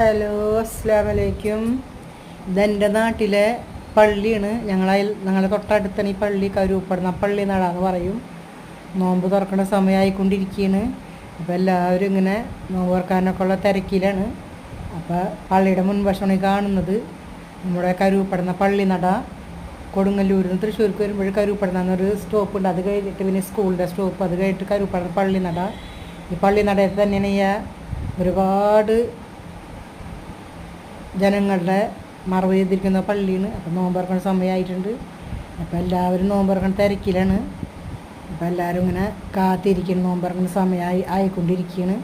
Hello അസ്സാം വലൈക്കും ഇതെന്റെ നാട്ടിലെ പള്ളിയാണ്. ഞങ്ങളതിൽ ഞങ്ങളുടെ തൊട്ടടുത്താണ് ഈ പള്ളി കരൂപ്പെടുന്ന പള്ളി നടാന്ന് പറയും. നോമ്പ് തുറക്കുന്ന സമയമായിക്കൊണ്ടിരിക്കുകയാണ് അപ്പോൾ എല്ലാവരും ഇങ്ങനെ നോമ്പ് തുറക്കാനൊക്കെ ഉള്ള തിരക്കിലാണ്. അപ്പോൾ പള്ളിയുടെ മുൻവശമാണ് കാണുന്നത്. നമ്മുടെ കരൂപ്പെടുന്ന പള്ളി നട. കൊടുങ്ങല്ലൂരിൽ നിന്ന് തൃശ്ശൂർക്ക് വരുമ്പോൾ കരൂപ്പെടുന്ന എന്നൊരു സ്റ്റോപ്പ് ഉണ്ട്. അത് കഴിഞ്ഞിട്ട് പിന്നെ സ്കൂളിന്റെ സ്റ്റോപ്പ്. അത് കഴിഞ്ഞിട്ട് കരൂപ്പെടുന്ന പള്ളി നട. ഈ പള്ളി നടയിൽ തന്നെയാണ് ഈ ഒരുപാട് ജനങ്ങളുടെ മറവ് ചെയ്തിരിക്കുന്ന പള്ളിയാണ്. അപ്പം നോമ്പ് തുറക്കുന്ന സമയമായിട്ടുണ്ട്. അപ്പം എല്ലാവരും നോമ്പ് തുറക്കുന്ന തിരക്കിലാണ്. അപ്പം എല്ലാവരും ഇങ്ങനെ കാത്തിരിക്കുന്നു നോമ്പ് തുറക്കുന്ന സമയമായി ആയിക്കൊണ്ടിരിക്കുകയാണ്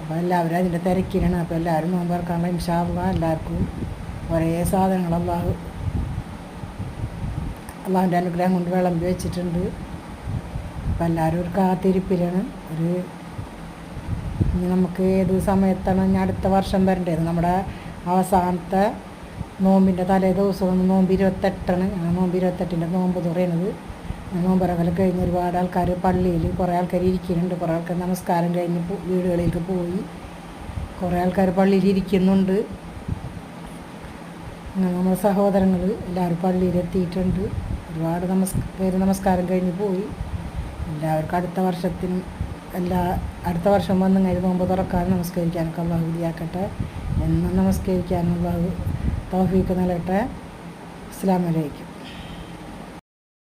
അപ്പോൾ എല്ലാവരും അതിന്റെ തിരക്കിലാണ്. അപ്പോൾ എല്ലാവരും നോമ്പ് തുറക്കാനുള്ള ഇൻഷാള്ള എല്ലാവർക്കും ഒരേ സാധനങ്ങൾ അള്ളാഹു അള്ളാഹുന്റെ അനുഗ്രഹം കൊണ്ട് വിളമ്പി വെച്ചിട്ടുണ്ട്. അപ്പോൾ എല്ലാവരും ഒരു കാത്തിരിപ്പിലാണ്. ഒരു നമുക്ക് ഏത് സമയത്താണ് ഇനി അടുത്ത വർഷം വരേണ്ടത്? നമ്മുടെ അവസാനത്തെ നോമ്പിന്റെ തലേ ദിവസം നോമ്പ് ഇരുപത്തെട്ടാണ്. നോമ്പ് ഇരുപത്തെട്ടിന്റെ നോമ്പ് തുറയണത് നോമ്പറകലം കഴിഞ്ഞ് ഒരുപാട് ആൾക്കാർ പള്ളിയിൽ കുറേ ആൾക്കാർ ഇരിക്കുന്നുണ്ട്. കുറേ ആൾക്കാർ നമസ്കാരം കഴിഞ്ഞ് വീടുകളിലേക്ക് പോയി. കുറേ ആൾക്കാർ പള്ളിയിൽ ഇരിക്കുന്നുണ്ട്. നമ്മുടെ സഹോദരങ്ങൾ എല്ലാവരും പള്ളിയിൽ എത്തിയിട്ടുണ്ട്. ഒരുപാട് നമസ് പേര് നമസ്കാരം കഴിഞ്ഞ് പോയി. എല്ലാവർക്കും അടുത്ത വർഷത്തിനും എല്ലാ അടുത്ത വർഷം വന്ന് കഴിഞ്ഞ് നോമ്പ് തുറക്കാൻ നമസ്കരിക്കാനൊക്കെ അള്ളാഹു വിധിയാക്കട്ടെ. എന്നും നമസ്കരിക്കാനും അള്ളാഹു തൗഫീക്ക് നൽകട്ടെ. അസ്സാം വലൈക്കും